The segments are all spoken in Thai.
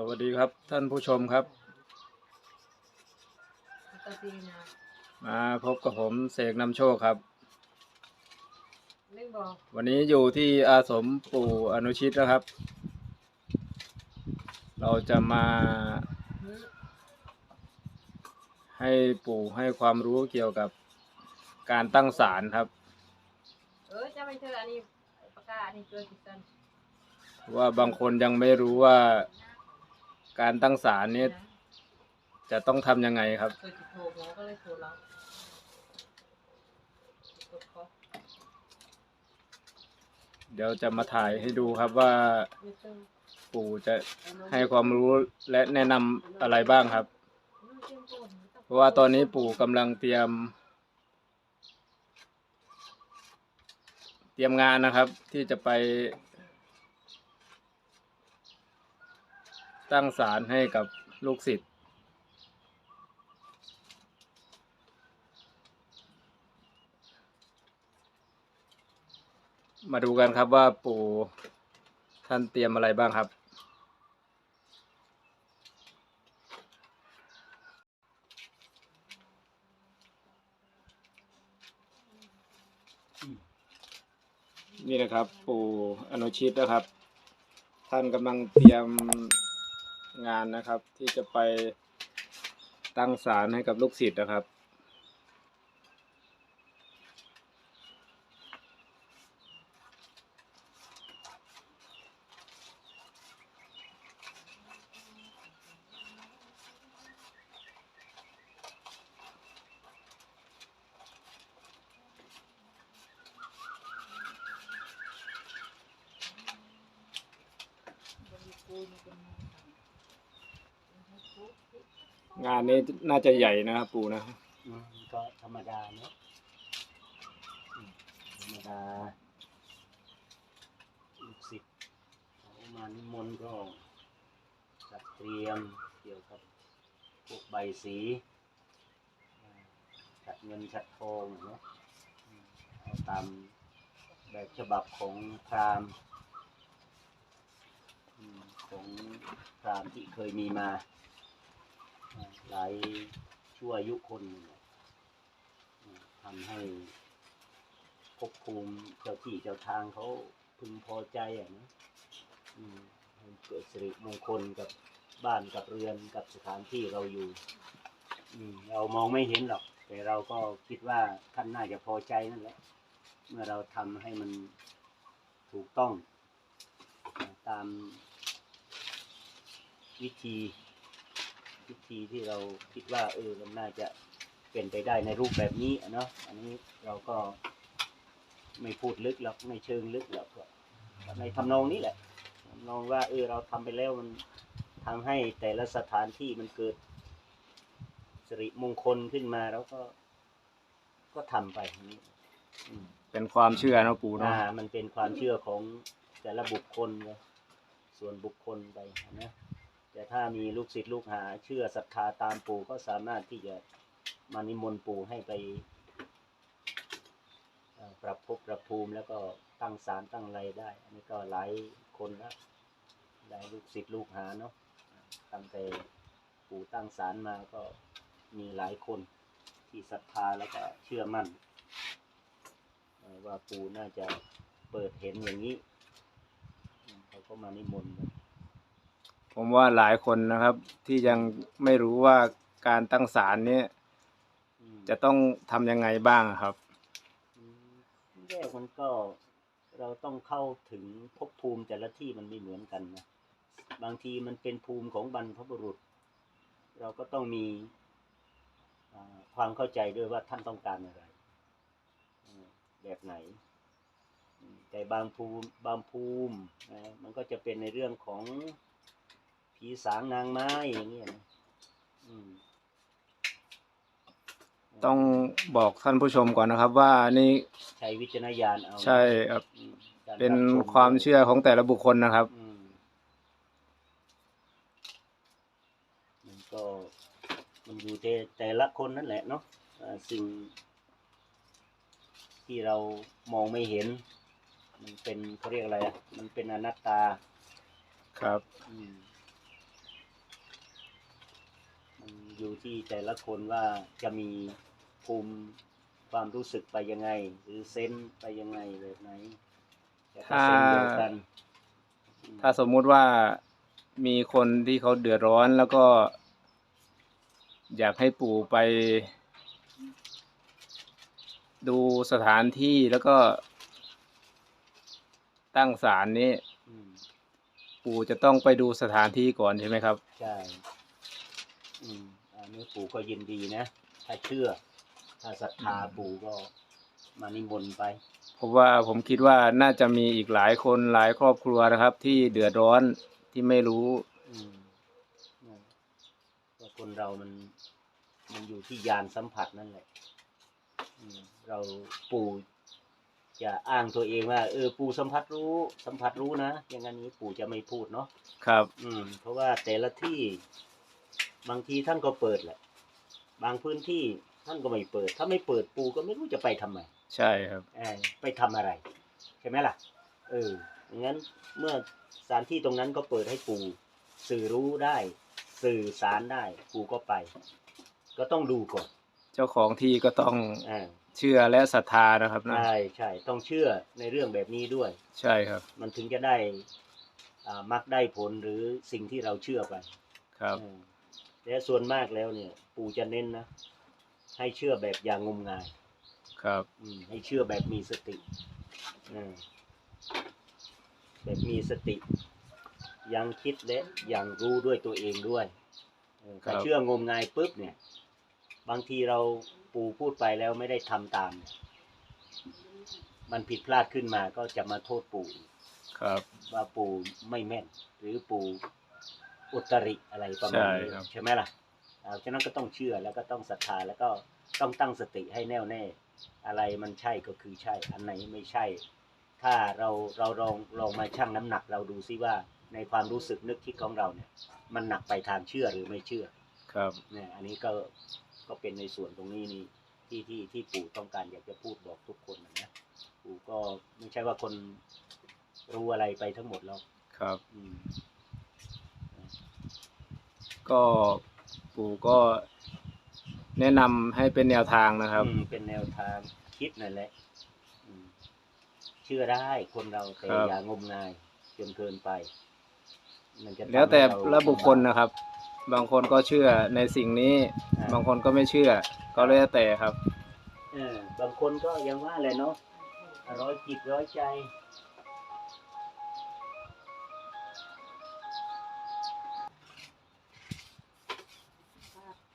สวัสดีครับท่านผู้ชมครับก็ดีนะมาพบกับผมเสกนำโชคครับเล่นบอกวันนี้อยู่ที่อาสมปู่อนุชิตนะครับ เราจะมาหืมให้ปู่ให้ความรู้เกี่ยวกับการตั้งศาลครับ เออจะไม่เธออันนี้ปากกาอันนี้เจอกี่ตันว่าบางคนยังไม่รู้ว่า การตั้งศาลนี้จะต้องทำยังไงครับ เคยติดโทรหมอก็เลยโทรเรากดคอเดี๋ยวจะมาถ่ายให้ดูครับว่าไม่ต้องปู่จะให้ความรู้และแนะนำอะไรบ้างครับอืมเตรียมตัวไม่ต้องเพราะว่าตอนนี้ปู่กำลังเตรียม เตรียมงานนะครับ ที่จะไป ตั้งศาลให้กับลูกศิษย์มาดูกันครับว่าปู่ท่านเตรียมอะไรบ้างครับ นี่นะครับ ปู่อนุชิตนะครับ ท่านกำลังเตรียม งานนะครับ ที่จะไปตั้งศาลให้กับลูกศิษย์นะครับ งานนี้น่าจะใหญ่นะครับปู่นะอืมก็ธรรมดาเนอะอืมธรรมดาลูกศิษย์เขามานิมนต์ก็จัดเตรียมเกี่ยวกับพวกใบสีอ่าจัดเงินจัดทองเนาะอืมเอาตามแบบฉบับของพราหมณ์อืมของพราหมณ์ที่เคยมีมา หลายชั่วอายุคนเนี่ยอืมทำให้ภพภูมิเจ้าที่เจ้าทางเขาพึงพอใจอะนะมให้เกิดสิริมงคลกับบ้านกับเรือนกับสถานที่เราอยู่เรามองไม่เห็นหรอก แต่เราก็คิดว่าท่านน่าจะพอใจนั่นแหละ เมื่อเราทำให้มันถูกต้อง ตามวิธี วิธีที่เราคิดว่าเออมันน่าจะเป็นไปได้ในรูปแบบนี้อะเนาะอันนี้เราก็ไม่พูดลึกหรอกไม่เชิงลึกหรอกก็ในทำนองนี้แหละทำนองว่าเออเราทำไปแล้วมันทำให้แต่ละสถานที่มันเกิดสิริมงคลขึ้นมาแล้วก็ก็ทำไปอันนี้อืมเป็นความเชื่อนะปู่เนาะอ่ามันเป็นความเชื่อของแต่ละบุคคลนะส่วนบุคคลไปนะ แต่ถ้ามีลูกศิษย์ลูกหา เชื่อศรัทธาตามปู่ก็สามารถที่จะมานิมนต์ปู่ให้ไปปรับภพปรับภูมิแล้วก็ตั้งศาลตั้งไรได้ อันนี้ก็หลายคนแล้วหลายลูกศิษย์ลูกหาเนาะตั้งแต่ปู่ตั้งศาลมาก็มีหลายคนที่ศรัทธาแล้วก็เชื่อมั่น ว่าปู่น่าจะเปิดเห็นอย่างนี้ เขาก็มานิมนต์กัน ผมว่าหลายคนนะครับ ที่ยังไม่รู้ว่าการตั้งศาลเนี้อืมจะต้องทำยังไงบ้างครับอืมแรกมันก็เราต้องเข้าถึงภพภูมิแต่ละที่มันไม่เหมือนกันนะบางทีมันเป็นภูมิของบรรพบุรุษ เราก็ต้องมีอ่าความเข้าใจด้วยว่าท่านต้องการอะไรอืมแบบไหนอืมแต่บางภูมิบางภูมินะมันก็จะเป็นในเรื่องของ ผีสางนางไม้อย่างเงี้ยนะอืมต้องบอกท่านผู้ชมก่อนนะครับ ว่านี่ใช้วิจารณญาณเอาใช่ครับอืมการเป็นรับชความเชื่อของแต่ละบุคคลนะครับ อืมมันก็มันอยู่แต่แต่ละคนนั่นแหละเนาะอ่าสิ่ง ที่เรามองไม่เห็น มันเป็นเขาเรียกอะไรอะมันเป็นอนัตตา ครับ อืม อยู่ที่แต่ละคนว่าจะมีภูมิความรู้สึกไปยังไง หรือเซนส์ไปยังไงแบบไหนแต่ก็เซนส์เดียวกันอืมถ้าสมมุติว่ามีคนที่เขาเดือดร้อนแล้วก็ อยากให้ปู่ไป ดูสถานที่แล้วก็ ตั้งศาลนี้ อืมปู่จะต้องไปดูสถานที่ก่อนใช่ไหมครับ ใช่อืมอั นนี้ปู่ก็ยินดีนะ ถ้าเชื่อ ถ้าศรัทธาปู่ก็มานิมนต์ไป เพราะว่าผมคิดว่าน่าจะมีอีกหลายคนหลายครอบครัวนะครับ ที่เดือดร้อนที่ไม่รู้อืมนั่นว่าคนเรามัน มันอยู่ที่ยานสัมผัสนั่นแหละอืมเราปู่จะอ้างตัวเองว่า เออ ปู่สัมผัสรู้ สัมผัสรู้นะอย่างนั้นนี้ปู่จะไม่พูดเนาะ ครับ อืมเพราะว่าแต่ละที่ บางทีท่านก็เปิดแหละ บางพื้นที่ท่านก็ไม่เปิด ถ้าไม่เปิดปู่ก็ไม่รู้จะไปทำไมใช่ครับเออไปทำอะไรใช่ไหมล่ะ เอองั้นเมื่อสถานที่ตรงนั้นก็เปิดให้ปู่สื่อรู้ได้ สื่อสารได้ปู่ก็ไป ก็ต้องดูก่อน เจ้าของที่ก็ต้องอ่าเชื่อและศรัทธานะครับนะใช่ใช่ต้องเชื่อในเรื่องแบบนี้ด้วย ใช่ครับ มันถึงจะได้อ่ามักได้ผลหรือสิ่งที่เราเชื่อไปครับ เออแต่ส่วนมากแล้วเนี่ย ปู่จะเน้นนะ ให้เชื่อแบบอย่างงมงาย ครับ อืมให้เชื่อแบบมีสติเออแบบมีสติ ยังคิดและยังรู้ด้วยตัวเองด้วยเออถ้าครับ เชื่องมงายปุ๊บเนี่ย บางทีเราปู่พูดไปแล้วไม่ได้ทำตามเนี่ยมันผิดพลาดขึ้นมาก็จะมาโทษปู่ ครับ ว่าปู่ไม่แม่น หรือปู่ อุตริอะไรประมาณนี้ใช่ครับ ใช่ไหมล่ะอ่าฉะนั้นก็ต้องเชื่อแล้วก็ต้องศรัทธาแล้วก็ต้องตั้งสติให้แน่วแน่ อะไรมันใช่ก็คือใช่ อันไหนไม่ใช่ ถ้าเราเราลองลองมาชั่งน้ำหนักเราดูซิว่าในความรู้สึกนึกคิดของเราเนี่ย มันหนักไปทางเชื่อหรือไม่เชื่อ ครับเนี่ยอันนี้ก็ก็เป็นในส่วนตรงนี้นี่ที่ที่ที่ปู่ต้องการอยากจะพูดบอกทุกคนนะนะปู่ก็ไม่ใช่ว่าคนรู้อะไรไปทั้งหมดแล้วครับ อืม ก็ปู่ก็แนะนำให้เป็นแนวทางนะครับ อืมเป็นแนวทางคิดนั่นแหละอืมเชื่อได้คนเราแต่ครับ อย่างงมงายจนเกินไป มันจะทำแล้วแต่ให้เราละบุคคลนะครับ บางคนก็เชื่อในสิ่งนี้ อ่าบางคนก็ไม่เชื่อ ก็แล้วแต่ครับ เออบางคนก็ยังว่าแหละเนาะร้อยจิตร้อยใจ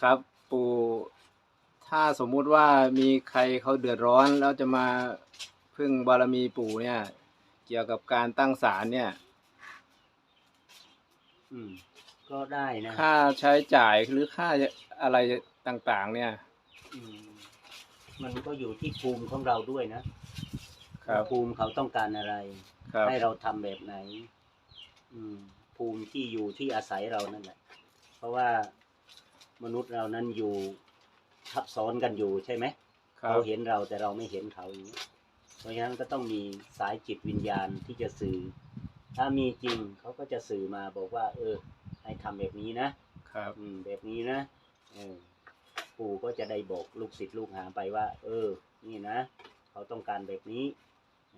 ครับ ปู่ถ้าสมมุติว่ามีใครเขาเดือดร้อนแล้วจะมาพึ่งบารมีปู่เนี่ย เกี่ยวกับการตั้งศาลเนี่ย อืม ก็ได้นะค่าใช้จ่ายหรือค่าอะไรต่างๆ เนี่ย อืมมันก็อยู่ที่ภูมิของเราด้วยนะครับ ภูมิเขาต้องการอะไร ครับให้เราทำแบบไหน อืม ภูมิที่อยู่ที่อาศัยเรานั่นแหละ เพราะว่า มนุษย์เรานั้นอยู่ทับซ้อนกันอยู่ใช่ไหมครับเขาเห็นเราแต่เราไม่เห็นเขาอย่างนี้เพราะฉะนั้นก็ต้องมีสายจิตวิญญาณที่จะสื่อ ถ้ามีจริงเขาก็จะสื่อมาบอกว่า เออ ให้ทำแบบนี้นะครับอืมแบบนี้นะเออปู่ก็จะได้บอกลูกศิษย์ลูกหาไปว่า เออ นี่นะเขาต้องการแบบนี้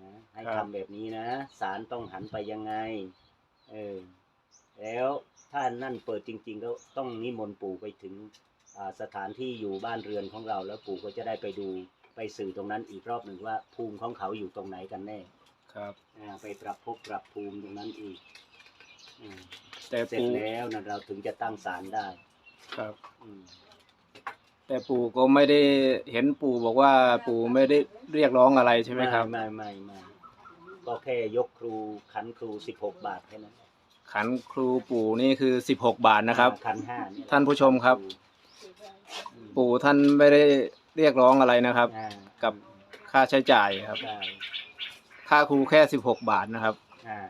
นะให้ครัทำบแบบนี้นะสารต้องหันไปยังไง เออ แล้วถ้านั่นเปิดจริง ๆ ก็ต้องนิมนต์ปู่ไปถึงอ่าสถานที่อยู่บ้านเรือนของเรา แล้วปู่ก็จะได้ไปดูไปสื่อตรงนั้นอีกรอบหนึ่งว่าภูมิของเขาอยู่ตรงไหนกันแน่ ครับอ่าไปปรับภพปรับภูมิตรงนั้นอีกอืมแต่เสร็จปู่แล้วนะเราถึงจะตั้งศาลได้ ครับอืมแต่ปู่ก็ไม่ได้เห็นปู่บอกว่าปู่ไม่ได้เรียกร้องอะไรใช่ไหมครับ ไม่ไม่ไม่ก็แค่ยกครูขันครูสิบหกบาทแค่นั้น ขันครูปู่นี่คือสิบหกบาทนะครับขันห้าเนี่ยท่านผู้ชมครับอืมปู่ท่านไม่ได้เรียกร้องอะไรนะครับอ่ากับ ค่าใช้จ่ายครับใช่ค่าครูแค่สิบหกบาทนะครับอ่า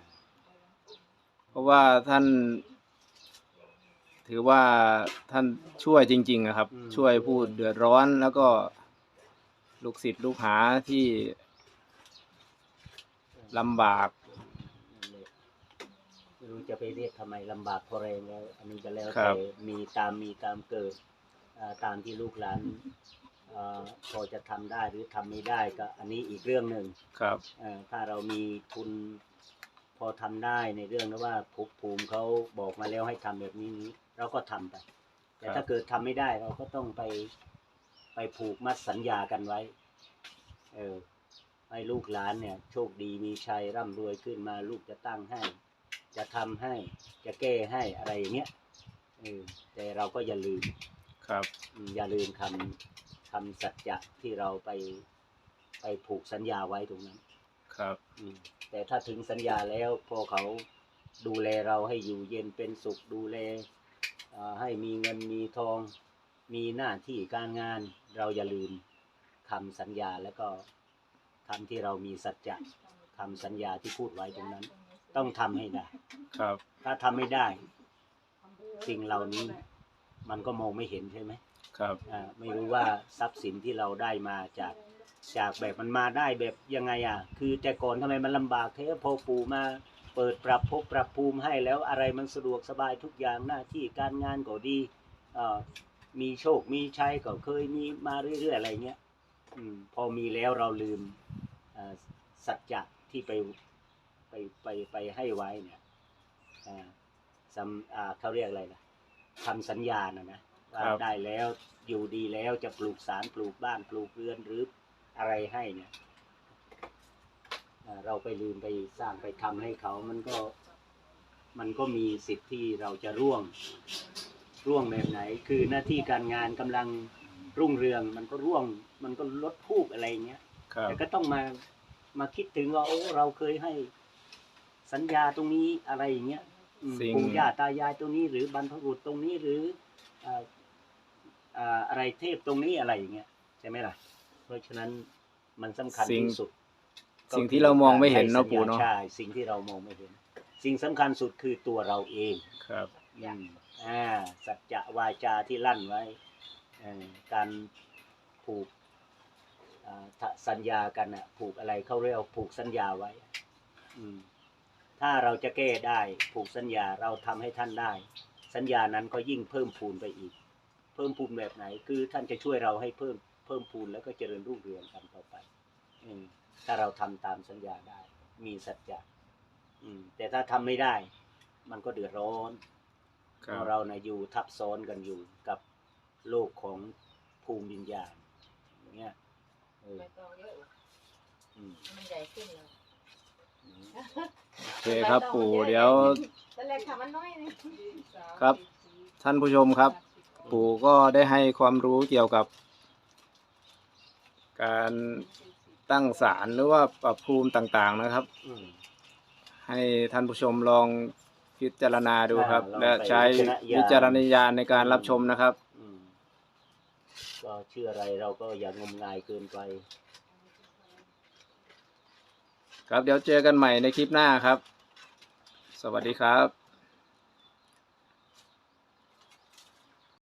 เพราะว่าท่าน ถือว่าท่านช่วยจริง ๆ นะครับช่วยผู้เดือดร้อนแล้วก็ ลูกศิษย์ลูกหาที่ลำบากนั่นแหละไม่ รู้จะไปเรียกทำไมลำบากเพราะแรงแล้ว อันนี้ก็แล้วครัแต่บ มีตามมีตามเกิดอ่าตามที่ลูกหลานเอ่อพอจะทำได้หรือทำไม่ได้ก็อันนี้อีกเรื่องหนึ่ง ครับ เอ่อถ้าเรามีทุนพอทำได้ในเรื่องนะว่าภพภูมิเขาบอกมาแล้วให้ทำแบบนี้นี้ เราก็ทำไป แต่ครับ ถ้าเกิดทำไม่ได้เราก็ต้องไปไปผูกมัดสัญญากันไว้ เออให้ลูกหลานเนี่ย โชคดีมีชัยร่ำรวยขึ้นมาลูกจะตั้งให้ จะทำให้จะแก้ให้อะไรอย่างเงี้ยเออแต่เราก็อย่าลืมครับ อืมอย่าลืมคำคำสัจจะที่เราไปไปผูกสัญญาไว้ตรงนั้น ครับ อืมแต่ถ้าถึงสัญญาแล้วพอเขาดูแลเราให้อยู่เย็นเป็นสุขดูแลเอ่อให้มีเงินมีทอง มีหน้าที่การงาน เราอย่าลืมคำสัญญาแล้วก็คำที่เรามีสัจจะคำสัญญาที่พูดไว้ตรงนั้น ต้องทำให้ได้ ครับ ถ้าทำไม่ได้ สิ่งเหล่านี้ มันก็มองไม่เห็นใช่ไหมครับ อ่าไม่รู้ว่าทรัพย์สินที่เราได้มาจากจากแบบมันมาได้แบบยังไงอะ คือแต่ก่อนทำไมมันลำบากเทพอปู่มาเปิดปรับภพปรับภูมิให้แล้วอะไรมันสะดวกสบายทุกอย่างหน้าที่การงานก็ดีเอ่อมีโชคมีชัยก็เคยมีมาเรื่อยๆอะไรเงี้ย อืมพอมีแล้วเราลืมเอ่อสัจจะที่ไป ไปไปไปให้ไว้เนี่ยอ่าสำอ่าเขาเรียกอะไรล่ะคำสัญญานะนะว่าครับได้แล้วอยู่ดีแล้วจะปลูกสารปลูกบ้านปลูกเรือนหรืออะไรให้เนี่ยอ่าเราไปลืมไปสร้างไปทำให้เขามันก็มันก็มีสิทธิ์ที่เราจะร่วงร่วงแบบไหน คือหน้าที่การงานกำลังรุ่งเรือง มันก็ร่วง มันก็ลดพูกอะไรเงี้ยครับแต่ก็ต้องมามาคิดถึงว่าโอ้เราเคยให้ สัญญาตรงนี้อะไรอย่างเงี้ยอืมสิ่ง ปู่ย่าตายายตรงนี้ หรือบรรพบุรุษตรงนี้หรืออ่าอ่าอะไรเทพตรงนี้อะไรอย่างเงี้ยใช่ไหมล่ะ เพราะฉะนั้นมันสำคัญสิ่งที่สุดสิ่งที่เรามองไม่เห็นเนอะให้สัญญปู่เนอะ ใช่สิ่งที่เรามองไม่เห็น สิ่งสำคัญสุดคือตัวเราเอง ครับ อืมอ่าสัจจะวาจาที่ลั่นไว้เอ่อการผูกอ่าถ้าสัญญากันอะผูกอะไรเขาเรียกว่าผูกสัญญาไว้อืม ถ้าเราจะแก้ได้ผูกสัญญาเราทำให้ท่านได้ สัญญานั้นก็ยิ่งเพิ่มพูนไปอีก เพิ่มพูนแบบไหน คือท่านจะช่วยเราให้เพิ่มเพิ่มพูนแล้วก็เจริญรุ่งเรืองกันต่อไป อืมถ้าเราทำตามสัญญาได้ มีสัจจะอืม แต่ถ้าทำไม่ได้ มันก็เดือดร้อนครัเพบราะเรานะอยู่ทับซ้อนกันอยู่กับโลกของภูมิวิญญาณอย่างเงี้ยเออไม่ต้องเยอะหรอกอืมมันใหญ่ขึ้นเลยอืม โอเคครับปู่เดี๋ยวตอนแรกทำมันน้อยนี่ครับ ท่านผู้ชมครับ ปู่ก็ได้ให้ความรู้เกี่ยวกับ การตั้งศาลหรือว่าปรับภูมิต่างๆนะครับ อืม ให้ท่านผู้ชมลองพิจารณาดูครับ อ่าลองและใช้ไปวิวิจาจารรณณญาญาณณในการรับชมนะครับ อืมก็เชื่ออะไรเราก็อย่างมงายเกินไป ครับเดี๋ยวเจอกันใหม่ในคลิปหน้าครับ สวัสดีครับ